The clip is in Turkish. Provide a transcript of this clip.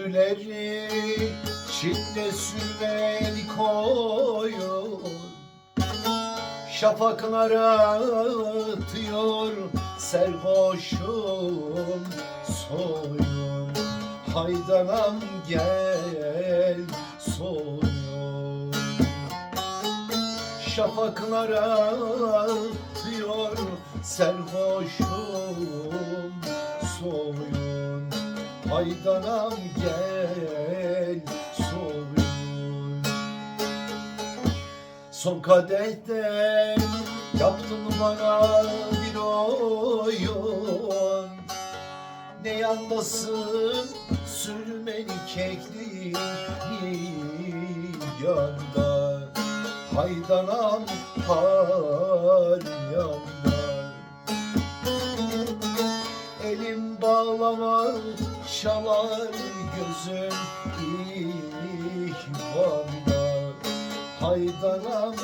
Elleri çitle sürmeli koyun. Şafaklara atıyor serhoşum soyun. Haydanam gel soyun. Şafaklara atıyor serhoşum soyun Haydanam gel soyun Son kadehte yaptın bana bir oyun. Ne yanmasın sürmeli kekliğin yanda. Haydanam har yanda Bağlama çalar gözüm ihvanda Haydanam